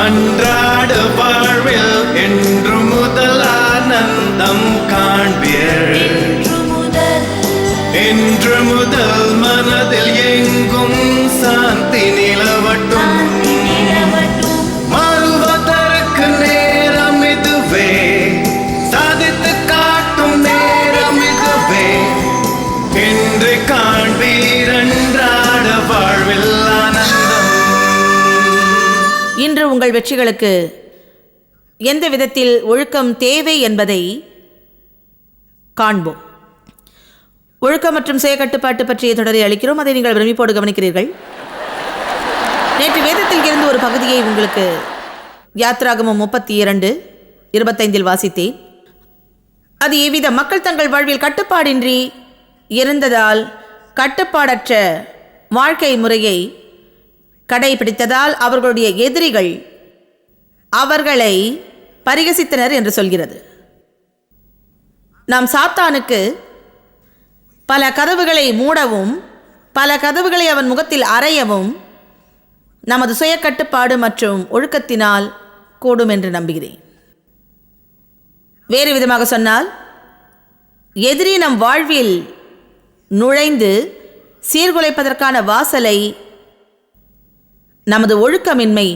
அன்றாட வாழ்வில் என்று முதல் ஆனந்தம் காண்பி உங்கள் வெற்றிகளுக்கு எந்த விதத்தில் ஒழுக்கம் தேவை என்பதை காண்போம். ஒழுக்கம் மற்றும் சுய கட்டுப்பாட்டு பற்றிய தொடரை அளிக்கிறோம். அதை நீங்கள் பிரமிப்போடு கவனிக்கிறீர்கள். நேற்று வேதத்தில் இருந்து ஒரு பகுதியை உங்களுக்கு யாத்ராகமம் முப்பத்தி இரண்டு இருபத்தைந்தில் வாசித்தேன். அது எவ்வித மக்கள் தங்கள் வாழ்வில் கட்டுப்பாடின்றி இருந்ததால் கட்டுப்பாடற்ற வாழ்க்கை முறையை கடைபிடித்ததால் அவர்களுடைய எதிரிகள் அவர்களை பரிகசித்தனர் என்று சொல்கிறது. நாம் சாத்தானுக்கு பல கதவுகளை மூடவும் பல கதவுகளை அவன் முகத்தில் அறையவும் நமது சுய கட்டுப்பாடு மற்றும் ஒழுக்கத்தினால் கூடும் என்று நம்புகிறேன். வேறு விதமாக சொன்னால் எதிரி நம் வாழ்வில் நுழைந்து சீர்குலைப்பதற்கான வாசலை நமது ஒழுக்கமின்மை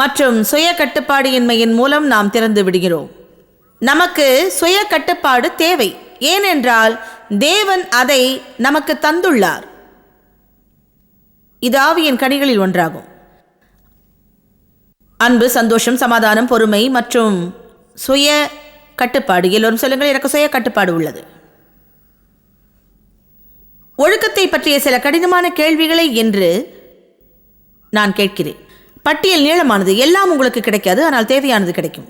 மற்றும் சுய கட்டுப்பாடு இன்மையின் மூலம் நாம் திறந்து விடுகிறோம். நமக்கு சுய கட்டுப்பாடு தேவை. ஏனென்றால் தேவன் அதை நமக்கு தந்துள்ளார். இது ஆவியின் கனிகளில் ஒன்றாகும். அன்பு சந்தோஷம் சமாதானம் பொறுமை மற்றும் சுய கட்டுப்பாடு. எல்லோரும் சொல்லுங்கள் எனக்கு சுய கட்டுப்பாடு உள்ளது. ஒழுக்கத்தை பற்றிய சில கடினமான கேள்விகளை என்று நான் கேட்கிறேன். பட்டியல் நீளமானது எல்லாம் உங்களுக்கு கிடைக்காது ஆனால் தேவையானது கிடைக்கும்.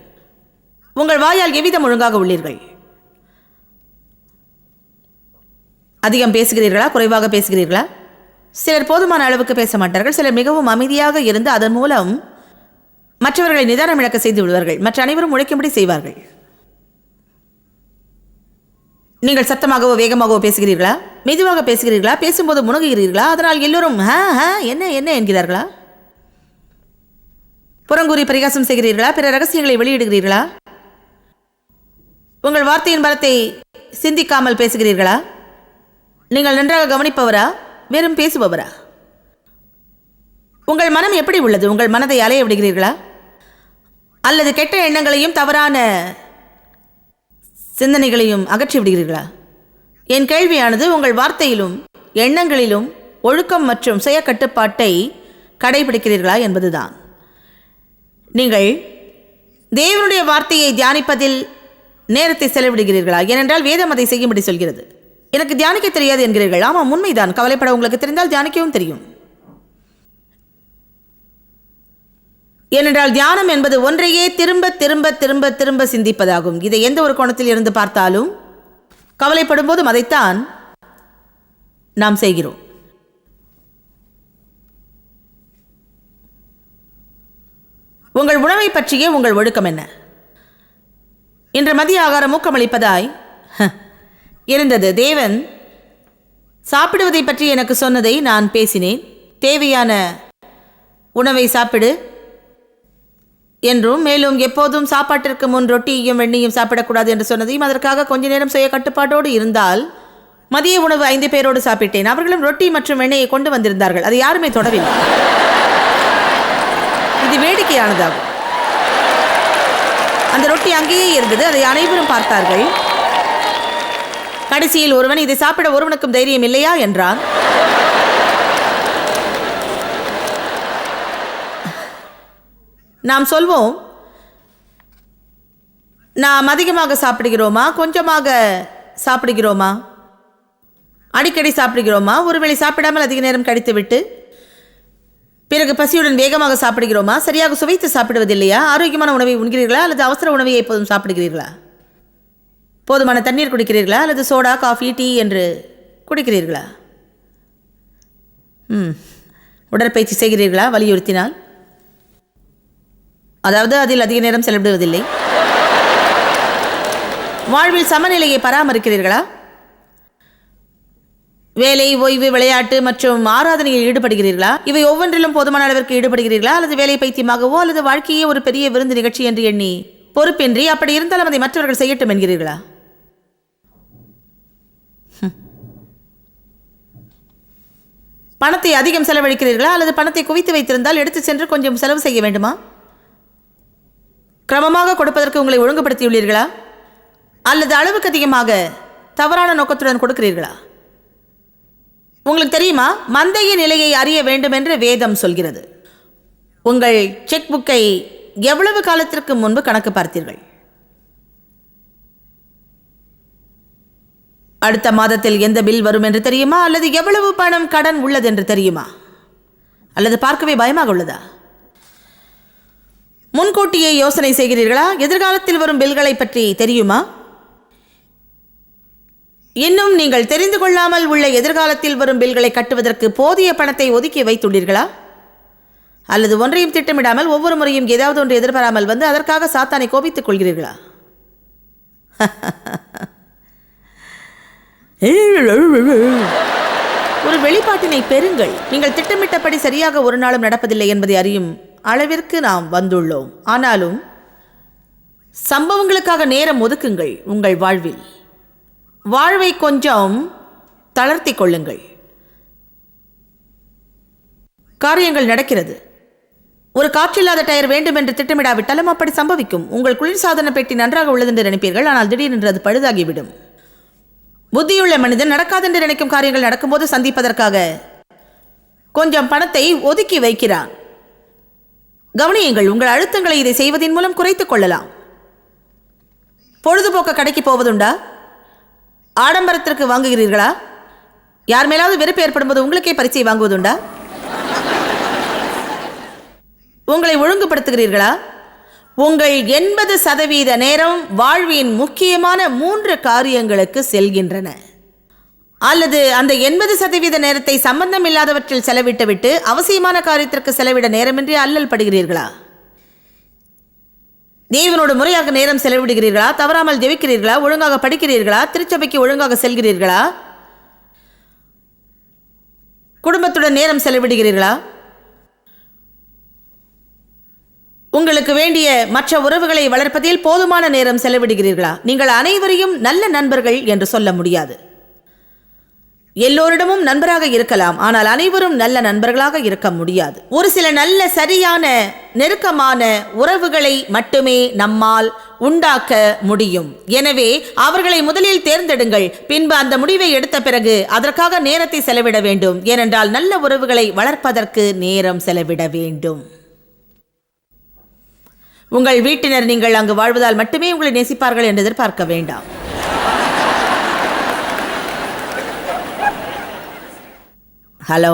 உங்கள் வாயால் எவ்விதம் ஒழுங்காக உள்ளீர்கள்? அதிகம் பேசுகிறீர்களா? குறைவாக பேசுகிறீர்களா? சிலர் போதுமான அளவுக்கு பேச மாட்டார்கள் சிலர் மிகவும் அமைதியாக இருந்து அதன் மூலம் மற்றவர்களை நிதானம் இழக்க செய்து விடுவார்கள் மற்ற அனைவரும் உழைக்கும்படி செய்வார்கள். நீங்கள் சத்தமாகவோ வேகமாகவோ பேசுகிறீர்களா? மெதுவாக பேசுகிறீர்களா? பேசும்போது முணங்குகிறீர்களா அதனால் எல்லோரும் ஹா ஹ என்ன என்ன என்கிறார்களா? புறங்கூறி பரிகாசம் செய்கிறீர்களா? பிற ரகசியங்களை வெளியிடுகிறீர்களா? உங்கள் வார்த்தையின் பலத்தை சிந்திக்காமல் பேசுகிறீர்களா? நீங்கள் நன்றாக கவனிப்பவரா? வெறும் பேசுபவரா? உங்கள் மனம் எப்படி உள்ளது? உங்கள் மனதை அலைய விடுகிறீர்களா? அல்லது கெட்ட எண்ணங்களையும் தவறான சிந்தனைகளையும் அகற்றி விடுகிறீர்களா? என் கேள்வியானது உங்கள் வார்த்தையிலும் எண்ணங்களிலும் ஒழுக்கம் மற்றும் சுய கட்டுப்பாட்டை கடைபிடிக்கிறீர்களா என்பதுதான். நீங்கள் தேவனுடைய வார்த்தையை தியானிப்பதில் நேரத்தை செலவிடுகிறீர்களா? ஏனென்றால் வேதம் அதை செய்யும்படி சொல்கிறது. எனக்கு தியானிக்க தெரியாது என்கிறீர்கள். ஆமாம் உண்மைதான். கவலைப்பட உங்களுக்கு தெரிந்தால் தியானிக்கவும் தெரியும். ஏனென்றால் தியானம் என்பது ஒன்றையே திரும்ப திரும்ப திரும்ப திரும்ப சிந்திப்பதாகும். இதை எந்த ஒரு கோணத்தில் இருந்து பார்த்தாலும் கவலைப்படும் போதும் அதைத்தான் நாம் செய்கிறோம். உங்கள் உணவை பற்றியே உங்கள் ஒழுக்கம் என்ன? இன்று மதிய ஆகாரம் ஊக்கமளிப்பதாய் ஹ, இருந்தது. தேவன் சாப்பிடுவதை பற்றி எனக்கு சொன்னதை நான் பேசினேன். தேவையான உணவை சாப்பிடு என்றும் மேலும் எப்போதும் சாப்பாட்டிற்கு முன் ரொட்டியையும் வெண்ணையும் சாப்பிடக்கூடாது என்று சொன்னதையும் அதற்காக கொஞ்ச நேரம் சுய கட்டுப்பாட்டோடு இருந்தால் மதிய உணவு ஐந்து பேரோடு சாப்பிட்டேன். அவர்களும் ரொட்டி மற்றும் வெண்ணெயை கொண்டு வந்திருந்தார்கள். அதை யாருமே தொடவில்லை. அது வேடிக்கையானதாகும். அந்த ரொட்டி அங்கேயே இருந்தது. அதை அனைவரும் பார்த்தார்கள். கடைசியில் ஒருவன் இதை சாப்பிட ஒருவனுக்கும் தைரியம் இல்லையா? என்றான். நாம் சொல்வோம் நாம் அதிகமாக சாப்பிடுகிறோமா? கொஞ்சமாக சாப்பிடுகிறோமா? அடிக்கடி சாப்பிடுகிறோமா? ஒருவேளை சாப்பிடாமல் அதிக நேரம் கழித்துவிட்டு பிறகு பசியுடன் வேகமாக சாப்பிடுகிறோமா? சரியாக சுவைத்து சாப்பிடுவதில்லையா? ஆரோக்கியமான உணவை உண்கிறீர்களா? அல்லது அவசர உணவை எப்போதும் சாப்பிடுகிறீர்களா? போதுமான தண்ணீர் குடிக்கிறீர்களா? அல்லது சோடா காஃபி டீ என்று குடிக்கிறீர்களா? ம். உடற்பயிற்சி செய்கிறீர்களா? வலியுறுத்தினால்? அதாவது அதில் அதிக நேரம் செலவிடுவதில்லை. வாழ்வில் சமநிலையை பராமரிக்கிறீர்களா? வேலை ஓய்வு விளையாட்டு மற்றும் ஆராதனையில் ஈடுபடுகிறீர்களா? இவை ஒவ்வொன்றிலும் போதுமான அளவிற்கு ஈடுபடுகிறீர்களா? அல்லது வேலை பைத்தியமாகவோ அல்லது வாழ்க்கையே ஒரு பெரிய விருந்து நிகழ்ச்சி என்று எண்ணி பொறுப்பின்றி அப்படி இருந்தாலும் அதை மற்றவர்கள் செய்யட்டும் என்கிறீர்களா? பணத்தை அதிகம் செலவழிக்கிறீர்களா? அல்லது பணத்தை குவித்து வைத்திருந்தால் எடுத்து சென்று கொஞ்சம் செலவு செய்ய வேண்டுமா? கிரமமாக கொடுப்பதற்கு உங்களை ஒழுங்குபடுத்தியுள்ளீர்களா? அல்லது அளவுக்கு அதிகமாக தவறான நோக்கத்துடன் கொடுக்கிறீர்களா? உங்களுக்கு தெரியுமா? மந்தைய நிலையை அறிய வேண்டும் என்று வேதம் சொல்கிறது. உங்கள் செக் புக்கை எவ்வளவு காலத்திற்கு முன்பு கணக்கு பார்த்தீர்கள்? அடுத்த மாதத்தில் எந்த பில் வரும் என்று தெரியுமா? அல்லது எவ்வளவு பணம் கடன் உள்ளது என்று தெரியுமா? அல்லது பார்க்கவே பயமாக உள்ளதா? முன்கூட்டியே யோசனை செய்கிறீர்களா? எதிர்காலத்தில் வரும் பில்களை பற்றி தெரியுமா? இன்னும் நீங்கள் தெரிந்து கொள்ளாமல் உள்ள எதிர்காலத்தில் வரும் பில்களை கட்டுவதற்கு போதிய பணத்தை ஒதுக்கி வைத்துள்ளீர்களா? அல்லது ஒன்றையும் திட்டமிடாமல் ஒவ்வொரு முறையும் ஏதாவது ஒன்று எதிர்பாராமல் வந்து அதற்காக சாத்தானை கோபித்துக் கொள்கிறீர்களா? ஒரு வெளிப்பாட்டினை பெறுங்கள். நீங்கள் திட்டமிட்டபடி சரியாக ஒரு நாளும் நடப்பதில்லை என்பதை அறியும் அளவிற்கு நாம் வந்துள்ளோம். ஆனாலும் சம்பவங்களுக்காக நேரம் ஒதுக்குங்கள் உங்கள் வாழ்வில். வாழ்வை கொஞ்சம் தளர்த்தி கொள்ளுங்கள். காரியங்கள் நடக்கிறது. ஒரு காற்றில்லாத டயர் வேண்டும் என்று திட்டமிடாவிட்டாலும் அப்படி சம்பவிக்கும். உங்கள் குளிர்சாதன பெட்டி நன்றாக உள்ளது என்று நினைப்பீர்கள். ஆனால் திடீரென்று அது பழுதாகிவிடும். புத்தியுள்ள மனிதன் நடக்காதென்று நினைக்கும் காரியங்கள் நடக்கும்போது சந்திப்பதற்காக கொஞ்சம் பணத்தை ஒதுக்கி வைக்கிறான். கவனியுங்கள் உங்கள் அழுத்தங்களை இதை செய்வதன் மூலம் குறைத்துக் கொள்ளலாம். பொழுதுபோக்க கடைக்கு போவதுண்டா? ஆடம்பரத்திற்கு வாங்குகிறீர்களா? யார் மேலாவது வெறுப்பு ஏற்படும்போது உங்களுக்கே பரிச்சை வாங்குவதுண்டா? உங்களை ஒழுங்குபடுத்துகிறீர்களா? உங்கள் எண்பது சதவீத நேரம் வாழ்வின் முக்கியமான மூன்று காரியங்களுக்கு செல்கின்றன. அல்லது அந்த எண்பது சதவீத நேரத்தை சம்பந்தம் இல்லாதவற்றில் செலவிட்டுவிட்டு அவசியமான காரியத்திற்கு செலவிட நேரமின்றி அல்லல் படுகிறீர்களா? தேவனோடு முறையாக நேரம் செலவிடுகிறீர்களா? தவறாமல் ஜெபிக்கிறீர்களா? ஒழுங்காக படிக்கிறீர்களா? திருச்சபைக்கு ஒழுங்காக செல்கிறீர்களா? குடும்பத்துடன் நேரம் செலவிடுகிறீர்களா? உங்களுக்கு வேண்டிய மற்ற உறவுகளை வளர்ப்பதில் போதுமான நேரம் செலவிடுகிறீர்களா? நீங்கள் அனைவரையும் நல்ல நண்பர்கள் என்று சொல்ல முடியாது. எல்லோரிடமும் நண்பராக இருக்கலாம். ஆனால் அனைவரும் நல்ல நண்பர்களாக இருக்க முடியாது. ஒரு சில நல்ல சரியான நெருக்கமான உறவுகளை மட்டுமே நம்மால் உண்டாக்க முடியும். எனவே அவர்களை முதலில் தேர்ந்தெடுங்கள். பின்பு அந்த முடிவை எடுத்த பிறகு அதற்காக நேரத்தை செலவிட வேண்டும். ஏனென்றால் நல்ல உறவுகளை வளர்ப்பதற்கு நேரம் செலவிட வேண்டும். உங்கள் வீட்டினர் நீங்கள் அங்கு வாழ்வதால் மட்டுமே உங்களை நேசிப்பார்கள் என்று எதிர்பார்க்க வேண்டாம். ஹலோ?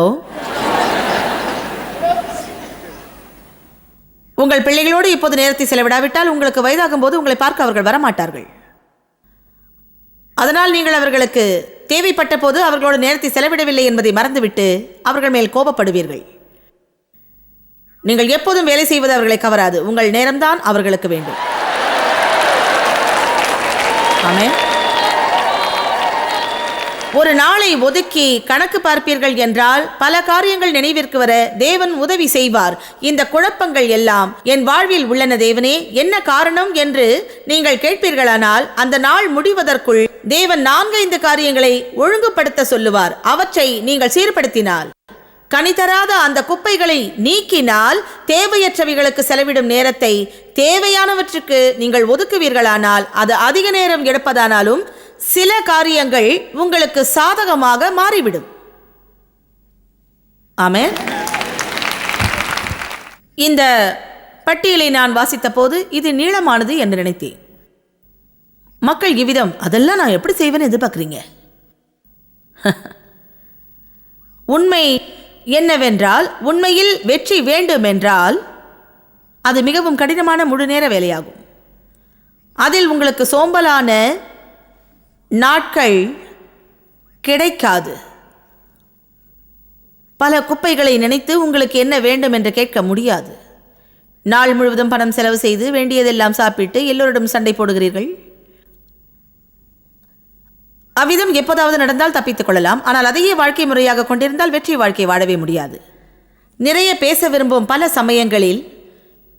உங்கள் பிள்ளைகளோடு இப்போது நேரத்தை செலவிடாவிட்டால் உங்களுக்கு வயதாகும் போது உங்களை பார்க்க அவர்கள் வரமாட்டார்கள். அதனால் நீங்கள் அவர்களுக்கு தேவைப்பட்ட போது அவர்களோட நேரத்தை செலவிடவில்லை என்பதை மறந்துவிட்டு அவர்கள் மேல் கோபப்படுவீர்கள். நீங்கள் எப்போதும் வேலை செய்வது அவர்களை கவராது. உங்கள் நேரம்தான் அவர்களுக்கு வேண்டும். ஆமென். ஒரு நாளை ஒதுக்கி கணக்கு பார்ப்பீர்கள் என்றால் பல காரியங்கள் நினைவிற்கு வர தேவன் உதவி செய்வார். இந்த குழப்பங்கள் எல்லாம் என் வாழ்வில் உள்ளன தேவனே என்ன காரணம் என்று நீங்கள் கேட்பீர்களானால் அந்த நாள் முடிவதற்குள் தேவன் நான்கைந்து காரியங்களை ஒழுங்குபடுத்த சொல்லுவார். அவற்றை நீங்கள் சீர்படுத்தினால் கனிதராத அந்த குப்பைகளை நீக்கினால் தேவையற்றவைகளுக்கு செலவிடும் நேரத்தை தேவையானவற்றுக்கு நீங்கள் ஒதுக்குவீர்களானால் அது அதிக நேரம் எடுப்பதானாலும் சில காரியங்கள் உங்களுக்கு சாதகமாக மாறிவிடும். ஆமே இந்த பட்டியலை நான் வாசித்த போது இது நீளமானது என்று நினைத்தேன். மக்கள் இவ்விதம் அதெல்லாம் நான் எப்படி செய்வேன்னு எதிர்பார்க்குறீங்க? உண்மை என்னவென்றால் உண்மையில் வெற்றி வேண்டும் என்றால் அது மிகவும் கடினமான முழுநேர வேலையாகும். அதில் உங்களுக்கு சோம்பலான நாட்கள் கிடைக்காது. பல குப்பைகளை நினைத்து உங்களுக்கு என்ன வேண்டும் என்று கேட்க முடியாது. நாள் முழுவதும் பணம் செலவு செய்து வேண்டியதெல்லாம் சாப்பிட்டு எல்லோரிடம் சண்டை போடுகிறீர்கள். அவ்விதம் எப்போதாவது நடந்தால் தப்பித்துக் கொள்ளலாம். ஆனால் அதையே வாழ்க்கை முறையாக கொண்டிருந்தால் வெற்றி வாழ்க்கை வாழவே முடியாது. நிறைய பேச விரும்பும் பல சமயங்களில்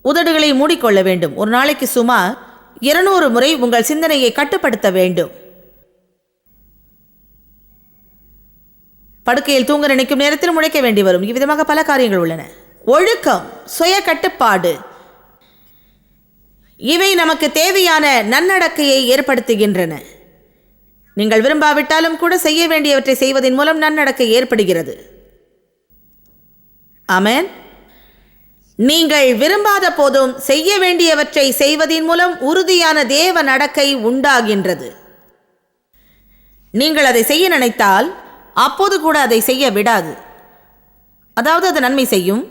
உதடுகளை மூடிக்கொள்ள வேண்டும். ஒரு நாளைக்கு சுமார் இருநூறு முறை உங்கள் சிந்தனையை கட்டுப்படுத்த வேண்டும். படுக்கையில் தூங்க நினைக்கும் நேரத்தில் முழைக்க வேண்டி வரும். இவ்விதமாக பல காரியங்கள் உள்ளன. ஒழுக்கம் சுய கட்டுப்பாடு இவை நமக்கு தேவையான நன்னடக்கையை ஏற்படுத்துகின்றன. நீங்கள் விரும்பாவிட்டாலும் கூட செய்ய வேண்டியவற்றை செய்வதன் மூலம் நன்னடக்கை ஏற்படுகிறது. அமேன் நீங்கள் விரும்பாத போதும் செய்ய வேண்டியவற்றை செய்வதின் மூலம் உறுதியான தேவ நடக்கை உண்டாகின்றது. நீங்கள் அதை செய்ய நினைத்தால் அப்போது கூட அதை செய்ய விடாது. அதாவது அது நன்மை செய்யும்.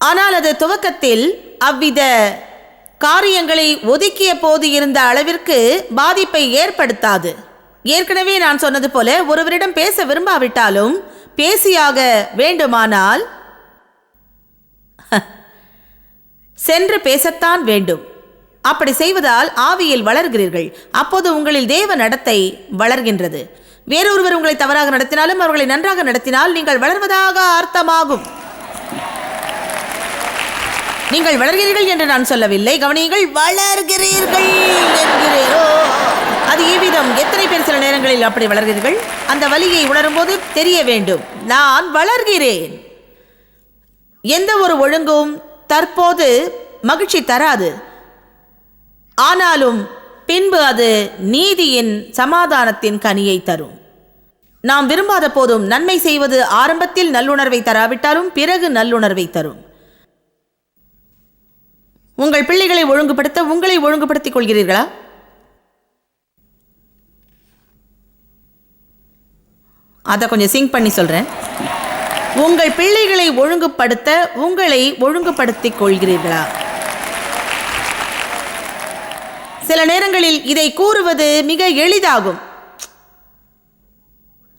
ஆனால் அது துவக்கத்தில் அவ்வித காரியங்களை ஒதுக்கிய போது இருந்த அளவிற்கு பாதிப்பை ஏற்படுத்தாது. ஏற்கனவே நான் சொன்னது போல ஒருவரிடம் பேச விரும்பாவிட்டாலும் பேசியாக வேண்டுமானால் சென்று பேசத்தான் வேண்டும். அப்படி செய்வதால் ஆவியில் வளர்கிறீர்கள். அப்போது உங்களில் தேவ நடத்தை வளர்கின்றது. வேறொருவர் உங்களை தவறாக நடத்தினாலும் அவர்களை நன்றாக நடத்தினால் நீங்கள் வளர்வதாக அர்த்தமாகும். நீங்கள் வளர்கிறீர்கள் என்று நான் சொல்லவில்லை. கவனியுங்கள் வளர்கிறீர்கள் என்கிறீரோ. அது இவ்விதம். எத்தனை பேர் சில நேரங்களில் அப்படி வளர்கிறீர்கள்? அந்த வலியை உணரும்போது தெரிய வேண்டும். நான் வளர்கிறேன். எந்த ஒரு ஒழுங்கும் தற்போது மகிழ்ச்சி தராது. ஆனாலும் பின்பு அது நீதியின் சமாதானத்தின் கனியை தரும். நாம் விரும்பாத போதும் நன்மை செய்வது ஆரம்பத்தில் நல்லுணர்வை தராவிட்டாலும் பிறகு நல்லுணர்வை தரும். உங்கள் பிள்ளைகளை ஒழுங்குபடுத்த உங்களை ஒழுங்குபடுத்திக் கொள்கிறீர்களா? அதை கொஞ்சம் சிங்க் பண்ணி சொல்றேன். உங்கள் பிள்ளைகளை ஒழுங்குபடுத்த உங்களை ஒழுங்குபடுத்திக் கொள்கிறீர்களா? சில நேரங்களில் இதை கூறுவது மிக எளிதாகும்.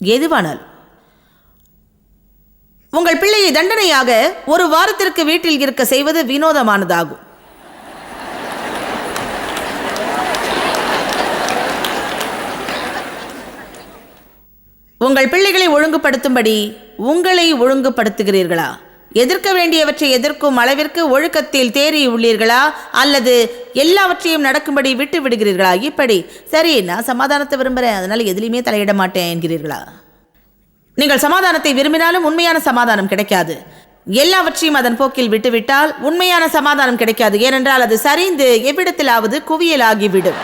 எதுவானால் உங்கள் பிள்ளையை தண்டனையாக ஒரு வாரத்திற்கு வீட்டில் இருக்க செய்வது வினோதமானதாகும். உங்கள் பிள்ளைகளை ஒழுங்குபடுத்தும்படி உங்களை ஒழுங்குபடுத்துகிறீர்களா? எதிர்க்க வேண்டியவற்றை எதிர்க்கும் அளவிற்கு ஒழுக்கத்தில் தேறி உள்ளீர்களா? அல்லது எல்லாவற்றையும் நடக்கும்படி விட்டு விடுகிறீர்களா? இப்படி. சரி நான் சமாதானத்தை விரும்புகிறேன் அதனால் எதுலையுமே தலையிட மாட்டேன் என்கிறீர்களா? நீங்கள் சமாதானத்தை விரும்பினாலும் உண்மையான சமாதானம் கிடைக்காது. எல்லாவற்றையும் அதன் போக்கில் விட்டுவிட்டால் உண்மையான சமாதானம் கிடைக்காது. ஏனென்றால் அது சரிந்து எவ்விடத்திலாவது குவியலாகிவிடும்.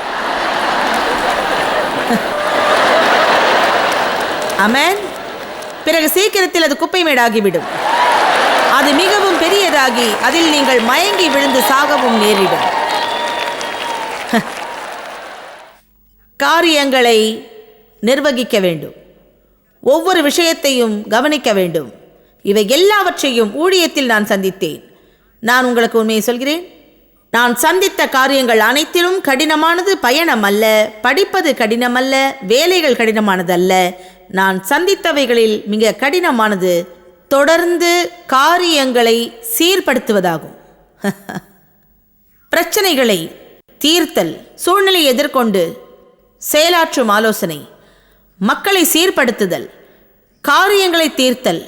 அமேன். பிறகு சீக்கிரத்தில் அது குப்பை மேடாகிவிடும் அது மிகவும் பெரியதாகி அதில் நீங்கள் மயங்கி விழுந்து சாகவும் நேரிடும். காரியங்களை நிர்வகிக்க வேண்டும். ஒவ்வொரு விஷயத்தையும் கவனிக்க வேண்டும். இவை எல்லாவற்றையும் ஊழியத்தில் நான் சந்தித்தேன். நான் உங்களுக்கு உண்மையை சொல்கிறேன். நான் சந்தித்த காரியங்கள் அனைத்திலும் கடினமானது பயணம் அல்ல படிப்பது கடினமல்ல வேலைகள் கடினமானதல்ல. நான் சந்தித்தவைகளில் மிக கடினமானது தொடர்ந்து காரியங்களை சீர்படுத்துவதாகும். பிரச்சனைகளை தீர்த்தல் சூழ்நிலையை எதிர்கொண்டு செயலாற்றும் ஆலோசனை மக்களை சீர்படுத்துதல் காரியங்களை தீர்த்தல்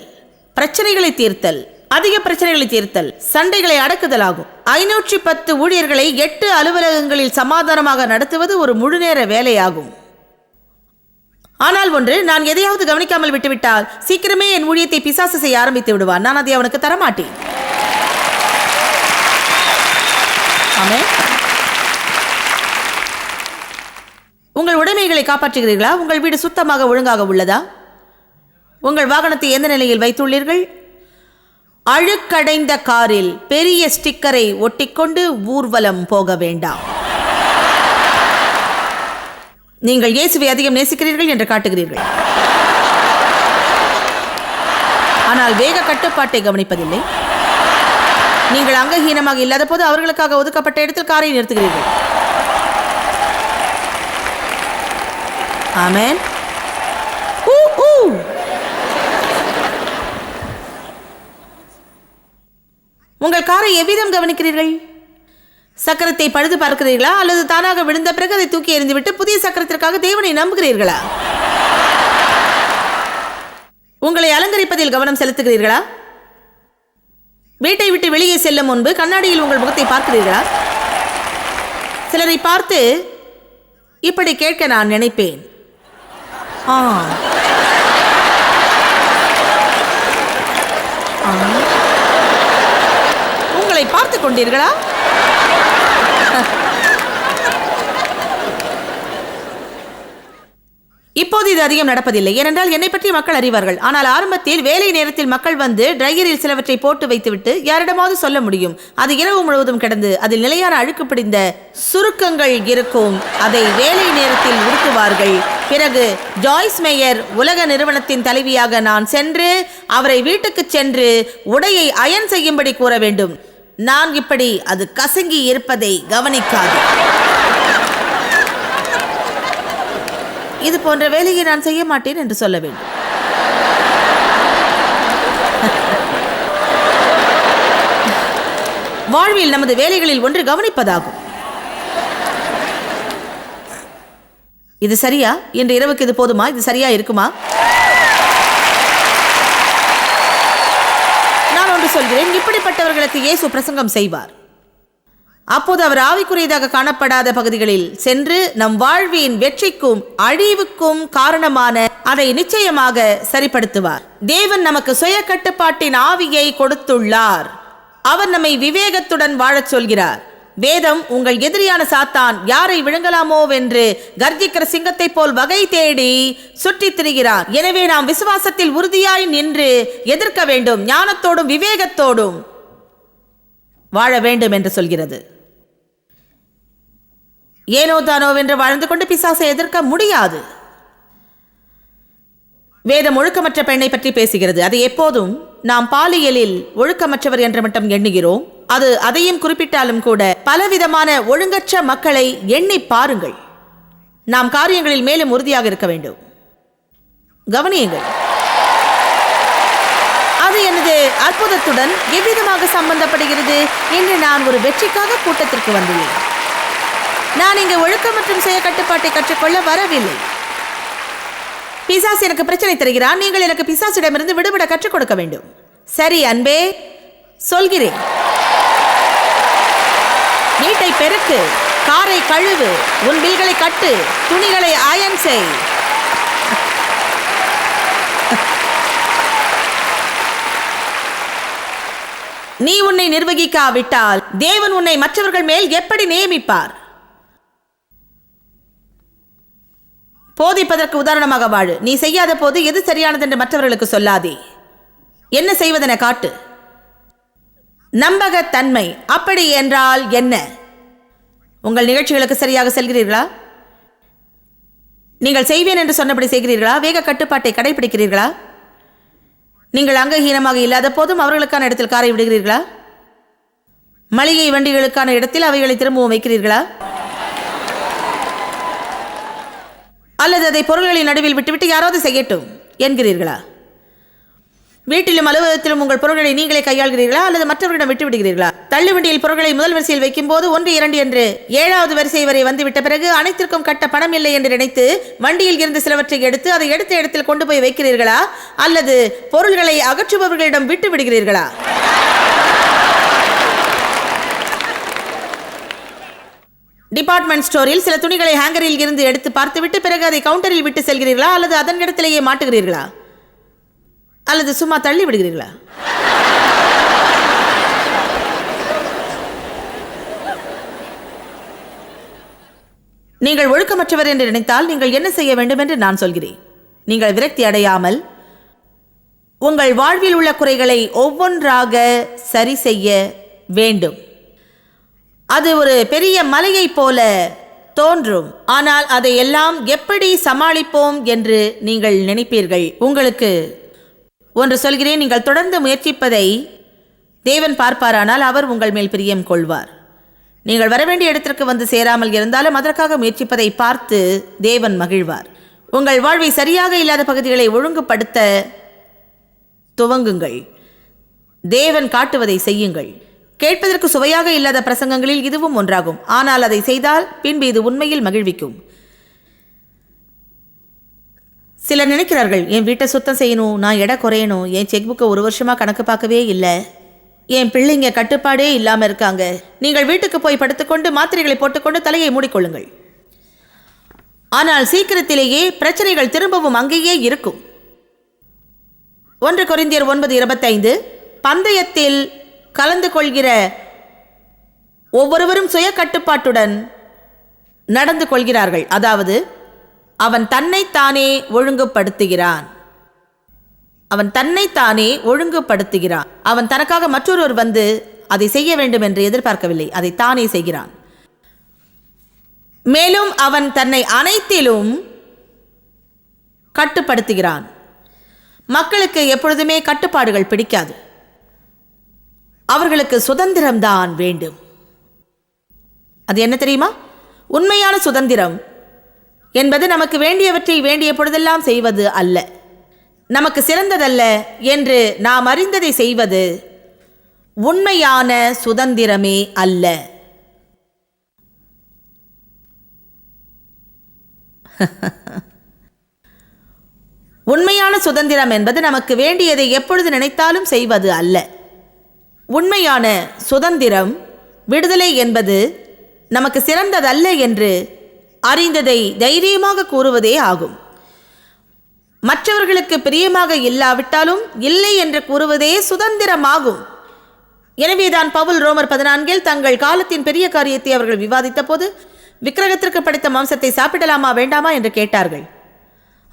பிரச்சனைகளை தீர்த்தல் அதிக பிரச்சனைகளை தீர்த்தல் சண்டைகளை அடக்குதல் ஆகும் ஐநூற்றி பத்து ஊழியர்களை எட்டு அலுவலகங்களில் சமாதானமாக நடத்துவது ஒரு முழுநேர வேலையாகும். ஆனால் ஒன்று நான் எதையாவது கவனிக்காமல் விட்டுவிட்டால் சீக்கிரமே என் ஊழியத்தை பிசாசு செய்ய ஆரம்பித்து விடுவான். நான் அதை அவனுக்கு தரமாட்டேன். உங்கள் உடைமைகளை காப்பாற்றுகிறீர்களா? உங்கள் வீடு சுத்தமாக ஒழுங்காக உள்ளதா? உங்கள் வாகனத்தை எந்த நிலையில் வைத்துள்ளீர்கள்? அழுக்கடைந்த காரில் பெரிய ஸ்டிக்கரை ஒட்டிக்கொண்டு ஊர்வலம் போக வேண்டாம். நீங்கள் இயேசுவை அதிகம் நேசிக்கிறீர்கள் என்று காட்டுகிறீர்கள். ஆனால் வேக கட்டுப்பாட்டை கவனிப்பதில்லை. நீங்கள் அங்கஹீனமாக இல்லாத போது அவர்களுக்காக ஒதுக்கப்பட்ட இடத்தில் காரை நிறுத்துகிறீர்கள். ஆமேன். உங்கள் காரை எவ்விதம் கவனிக்கிறீர்கள்? சக்கரத்தை பழுது பார்க்கிறீர்களா? அல்லது தானாக விழுந்த பிறகு அதை தூக்கி எறிந்துவிட்டு புதிய சக்கரத்திற்காக தேவனை நம்புகிறீர்களா? உங்களை அலங்கரிப்பதில் கவனம் செலுத்துகிறீர்களா? வீட்டை விட்டு வெளியே செல்லும் முன்பு கண்ணாடியில் உங்கள் முகத்தை பார்க்கிறீர்களா? சிலரை பார்த்து இப்படி கேட்க நான் நினைப்பேன். ஆ. ஆ. உங்களை பார்த்து கொண்டீர்களா? இப்போது இது அதிகம் நடப்பதில்லை. ஏனென்றால் என்னை பற்றி மக்கள் அறிவார்கள். ஆனால் ஆரம்பத்தில் வேலை நேரத்தில் மக்கள் வந்து ட்ரையரில் சிலவற்றை போட்டு வைத்துவிட்டு யாரிடமாவது சொல்ல முடியும். அது இரவு முழுவதும் கிடந்து அதில் நிலையான அழுக்கு பிடிந்த சுருக்கங்கள் இருக்கும். அதை வேலை நேரத்தில் உடுத்துவார்கள். பிறகு ஜாய்ஸ் மேயர் உலக நிறுவனத்தின் தலைவியாக நான் சென்று அவரை வீட்டுக்கு சென்று உடையை அயன் செய்யும்படி கூற வேண்டும். நான் இப்படி அது கசங்கி இருப்பதை கவனிக்காது. இது போன்ற வேலையை நான் செய்ய மாட்டேன் என்று சொல்ல வேண்டும். வாழ்வில் நமது வேலைகளில் ஒன்று கவனிப்பதாகும். இது சரியா? இன்று இரவுக்கு இது போதுமா? இது சரியா இருக்குமா? நான் இப்படிப்பட்டவர்களுக்கு இயேசு பிரசங்கம் செய்வார். அப்போது அவர் ஆவிக்குரியதாக காணப்படாத பகுதிகளில் சென்று நம் வாழ்வின் வெற்றிக்கும் அழிவுக்கும் காரணமான அதை நிச்சயமாக சரிப்படுத்துவார். தேவன் நமக்கு சுய கட்டுப்பாட்டின் ஆவியை கொடுத்துள்ளார். அவர் நம்மை விவேகத்துடன் வாழச் சொல்கிறார். வேதம் உங்கள் எதிரியான சாத்தான் யாரை விழுங்கலாமோவென்று கர்ஜிக்கிற சிங்கத்தைப் போல் வகை தேடி சுற்றித் திரிகிறார். எனவே நாம் விசுவாசத்தில் உறுதியாய் நின்று எதிர்க்க வேண்டும் ஞானத்தோடும் விவேகத்தோடும் வாழ வேண்டும் என்று சொல்கிறது. ஏனோ தானோ என்று வாழ்ந்து கொண்டு பிசாசை எதிர்க்க முடியாது. வேதம் ஒழுக்கமற்ற பெண்ணை பற்றி பேசுகிறது. அது எப்போதும் நாம் பாலியலில் ஒழுக்கமற்றவர் என்று மட்டும் எண்ணுகிறோம். அது அதையும் குறிப்பிட்டாலும் கூட பலவிதமான ஒழுங்கற்ற மக்களை எண்ணி பாருங்கள். நாம் காரியங்களில் மேலும் உறுதியாக இருக்க வேண்டும். கவனியுங்கள். அது எனது அற்புதத்துடன் எவ்விதமாக சம்பந்தப்படுகிறது என்று நான் ஒரு வெற்றிக்காக கூட்டத்திற்கு வந்துள்ளேன். நான் இங்கு ஒழுக்கம் மற்றும் சுய கட்டுப்பாட்டை கற்றுக்கொள்ள வரவில்லை. பிசாஸ் எனக்கு பிரச்சனை தருகிறான் நீங்கள் எனக்கு பிசாசிடமிருந்து விடுபட கற்றுக் கொடுக்க வேண்டும். சரி அன்பே சொல்கிறேன். வீட்டை பெருக்கு காரை கழுவு உன் பில்களை கட்டு துணிகளை அயன் செய். நீ உன்னை நிர்வகிக்காவிட்டால் தேவன் உன்னை மற்றவர்கள் மேல் எப்படி நியமிப்பார்? போதிப்பதற்கு உதாரணமாக வாழு. நீ செய்யாத போது எது சரியானது என்று மற்றவர்களுக்கு சொல்லாதே. என்ன செய்வதென காட்டு. நம்பகத்தன்மை அப்படி என்றால் என்ன? உங்கள் நிகழ்ச்சிகளுக்கு சரியாக செல்கிறீர்களா? நீங்கள் செய்வேன் என்று சொன்னபடி செய்கிறீர்களா? வேக கட்டுப்பாட்டை கடைபிடிக்கிறீர்களா? நீங்கள் அங்கஹீனமாக இல்லாத போதும் அவர்களுக்கான இடத்தில் காரை விடுகிறீர்களா? மளிகை வண்டிகளுக்கான இடத்தில் அவைகளை திரும்பவும் வைக்கிறீர்களா? அல்லது அதை பொருள்களின் நடுவில் விட்டுவிட்டு யாராவது செய்யட்டும் என்கிறீர்களா? வீட்டிலும் அலுவலகத்திலும் உங்கள் பொருட்களை நீங்களே கையாள்கிறீர்களா அல்லது மற்றவர்களிடம் விட்டு விடுகிறீர்களா தள்ளுவண்டியில் பொருட்களை முதல் வரிசையில் வைக்கும் போது ஒன்று இரண்டு என்று ஏழாவது வரிசை வரை வந்துவிட்ட பிறகு அனைத்திற்கும் கட்ட பணம் இல்லை என்று நினைத்து வண்டியில் இருந்து சிலவற்றை எடுத்து அதை எடுத்த இடத்தில் கொண்டு போய் வைக்கிறீர்களா? அல்லது பொருள்களை அகற்றுபவர்களிடம் விட்டு விடுகிறீர்களா டிபார்ட்மெண்ட் ஸ்டோரில் சில துணிகளை ஹேங்கரில் இருந்து எடுத்து பார்த்துவிட்டு பிறகு அதை கவுண்டரில் விட்டு செல்கிறீர்களா? அல்லது அதன் இடத்திலேயே மாட்டுகிறீர்களா? அல்லது சும்மா தள்ளி விடுகிறீர்களா? நீங்கள் ஒழுக்கமற்றவர் என்று நினைத்தால் நீங்கள் என்ன செய்ய வேண்டும் என்று நான் சொல்கிறேன். நீங்கள் விரக்தி அடையாமல் உங்கள் வாழ்வில் உள்ள குறைகளை ஒவ்வொன்றாக சரி செய்ய வேண்டும். அது ஒரு பெரிய மலையைப் போல தோன்றும். ஆனால் அதை எல்லாம் எப்படி சமாளிப்போம் என்று நீங்கள் நினைப்பீர்கள்? உங்களுக்கு ஒன்று சொல்கிறேன் நீங்கள் தொடர்ந்து முயற்சிப்பதை தேவன் பார்ப்பாரானால் அவர் உங்கள் மேல் பிரியம் கொள்வார். நீங்கள் வரவேண்டிய இடத்திற்கு வந்து சேராமல் இருந்தாலும் அதற்காக முயற்சிப்பதை பார்த்து தேவன் மகிழ்வார். உங்கள் வாழ்வை சரியாக இல்லாத பகுதிகளை ஒழுங்குபடுத்த துவங்குங்கள். தேவன் காட்டுவதை செய்யுங்கள். கேட்பதற்கு சுவையாக இல்லாத பிரசங்கங்களில் இதுவும் ஒன்றாகும். ஆனால் அதை செய்தால் பின்பு இது உண்மையில் மகிழ்விக்கும். சிலர் நினைக்கிறார்கள் என் வீட்டை சுத்தம் செய்யணும் நான் எடை குறையணும் என் செக் புக்கை ஒரு வருஷமாக கணக்கு பார்க்கவே இல்லை. என் பிள்ளைங்க கட்டுப்பாடே இல்லாமல் இருக்காங்க. நீங்கள் வீட்டுக்கு போய் படுத்துக்கொண்டு மாத்திரைகளை போட்டுக்கொண்டு தலையை மூடிக்கொள்ளுங்கள். ஆனால் சீக்கிரத்திலேயே பிரச்சனைகள் திரும்பவும் அங்கேயே இருக்கும். ஒன்று கொரிந்தியர் ஒன்பது இருபத்தைந்து பந்தயத்தில் கலந்து கொள்கிற ஒவ்வொருவரும் சுய கட்டுப்பாட்டுடன் நடந்து கொள்கிறார்கள். அதாவது அவன் தன்னைத்தானே ஒழுங்குபடுத்துகிறான். அவன் தன்னைத்தானே ஒழுங்குபடுத்துகிறான். அவன் தனக்காக மற்றொருவர் வந்து அதை செய்ய வேண்டும் என்று எதிர்பார்க்கவில்லை. அதை தானே செய்கிறான். மேலும் அவன் தன்னை அனைத்திலும் கட்டுப்படுத்துகிறான். மக்களுக்கு எப்பொழுதுமே கட்டுப்பாடுகள் பிடிக்காது. அவர்களுக்கு சுதந்திரம்தான் வேண்டும். அது என்ன தெரியுமா? உண்மையான சுதந்திரம் என்பது நமக்கு வேண்டியவற்றை வேண்டிய பொழுதெல்லாம் செய்வது அல்ல. நமக்கு சிறந்ததல்ல என்று நாம் அறிந்ததை செய்வது உண்மையான சுதந்திரமே அல்ல. உண்மையான சுதந்திரம் என்பது நமக்கு வேண்டியதை எப்பொழுது நினைத்தாலும் செய்வது அல்ல. உண்மையான சுதந்திரம் விடுதலை என்பது நமக்கு சிறந்ததல்ல என்று அறிந்ததை தைரியமாக கூறுவதே ஆகும். மற்றவர்களுக்கு பிரியமாக இல்லாவிட்டாலும் இல்லை என்று கூறுவதே சுதந்திரமாகும். எனவேதான் பவுல் ரோமர் பதினான்கில் தங்கள் காலத்தின் பெரிய காரியத்தை அவர்கள் விவாதித்த போது விக்கிரகத்திற்கு படைத்த மாம்சத்தை சாப்பிடலாமா வேண்டாமா என்று கேட்டார்கள்.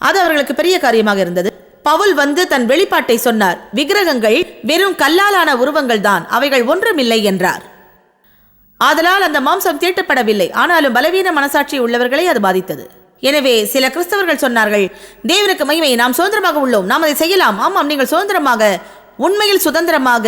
அது அவர்களுக்கு பெரிய காரியமாக இருந்தது. பவுல் வந்து தன் வெளிப்பாட்டை சொன்னார் விக்கிரகங்கள் வெறும் கல்லாலான உருவங்கள் தான் அவைகள் ஒன்றுமில்லை என்றார். ஆதலால் அந்த மாம்சம் தீட்டப்படவில்லை. ஆனாலும் பலவீன மனசாட்சி உள்ளவர்களை அது பாதித்தது. எனவே சில கிறிஸ்தவர்கள் சொன்னார்கள் தேவனுக்கு மகிமை நாம் சுதந்திரமாக உள்ளோம். நாம் அதை செய்யலாம். ஆமாம் நீங்கள் சுதந்திரமாக உண்மையில் சுதந்திரமாக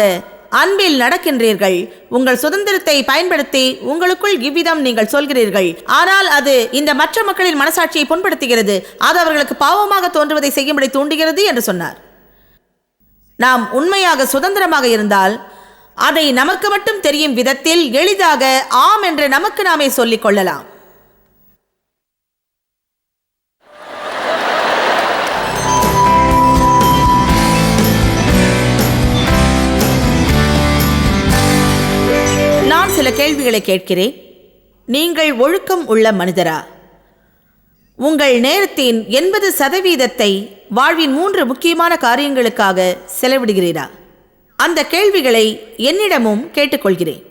அன்பில் நடக்கின்றீர்கள். உங்கள் சுதந்திரத்தை பயன்படுத்தி உங்களுக்குள் இவ்விதம் நீங்கள் சொல்கிறீர்கள். ஆனால் அது இந்த மற்ற மக்களின் மனசாட்சியை புண்படுத்துகிறது. அது அவர்களுக்கு பாவமாக தோன்றுவதை செய்யும்படி தூண்டுகிறது என்று சொன்னார். நாம் உண்மையாக சுதந்திரமாக இருந்தால் அதை நமக்கு மட்டும் தெரியும் விதத்தில் எளிதாக ஆம் என்று நமக்கு நாமே சொல்லிக் கொள்ளலாம். நான் சில கேள்விகளை கேட்கிறேன். நீங்கள் ஒழுக்கம் உள்ள மனிதரா? உங்கள் நேரத்தின் எண்பது சதவீதத்தை வாழ்வின் மூன்று முக்கியமான காரியங்களுக்காக செலவிடுகிறீரா? அந்த கேள்விகளை என்னிடமும் கேட்டுக்கொள்கிறேன்.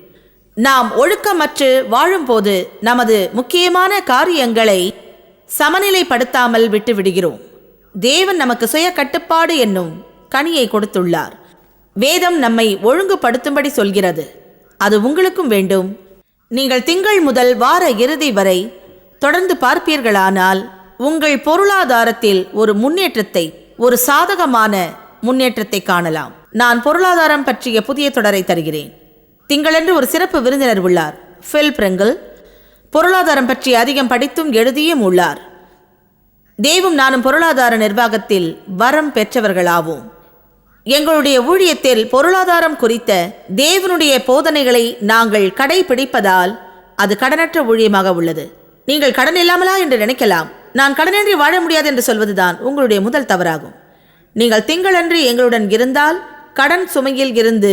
நாம் ஒழுக்கமற்று வாழும்போது நமது முக்கியமான காரியங்களை சமநிலைப்படுத்தாமல் விட்டுவிடுகிறோம். தேவன் நமக்கு சுய கட்டுப்பாடு என்னும் கனியை கொடுத்துள்ளார். வேதம் நம்மை ஒழுங்குபடுத்தும்படி சொல்கிறது. அது உங்களுக்கும் வேண்டும். நீங்கள் திங்கள் முதல் வார இறுதி வரை தொடர்ந்து பார்ப்பீர்களானால் உங்கள் பொருளாதாரத்தில் ஒரு முன்னேற்றத்தை ஒரு சாதகமான முன்னேற்றத்தை காணலாம். நான் பொருளாதாரம் பற்றிய புதிய தொடரை தருகிறேன். திங்களன்று ஒரு சிறப்பு விருந்தினர் உள்ளார். ஃபில் பிரெங்கிள் பொருளாதாரம் பற்றி அதிகம் படித்தும் எழுதியும் உள்ளார். தேவும் நானும் பொருளாதார நிர்வாகத்தில் வரம் பெற்றவர்களாவோம். எங்களுடைய ஊழியத்தில் பொருளாதாரம் குறித்த தேவனுடைய போதனைகளை நாங்கள் கடைபிடிப்பதால் அது கடனற்ற ஊழியமாக உள்ளது. நீங்கள் கடன் இல்லாமலா என்று நினைக்கலாம். நான் கடனின்றி வாழ முடியாது என்று சொல்வதுதான் உங்களுடைய முதல் தவறாகும். நீங்கள் திங்களன்று எங்களுடன் இருந்தால் கடன் சுமையில் இருந்து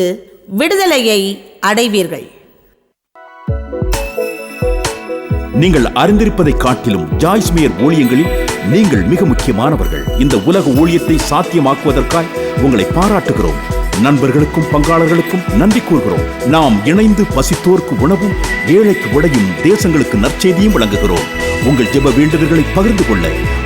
விடுதலையை அடைவீர்கள். நீங்கள் அறிந்திருப்பதை காட்டிலும் ஜாய்ஸ்மியர் ஊழியங்களில் நீங்கள் மிக முக்கியமானவர்கள். இந்த உலக ஊழியத்தை சாத்தியமாக்குவதற்காய் உங்களை பாராட்டுகிறோம். நண்பர்களுக்கும் பங்காளர்களுக்கும் நன்றி கூறுகிறோம். நாம் இணைந்து பசித்தோர்க்கு உணவும் ஏழைக்கு உடையும் தேசங்களுக்கு நற்செய்தியும் வழங்குகிறோம். உங்கள் ஜெப வேண்டுதல்களை பகிர்ந்து கொள்ள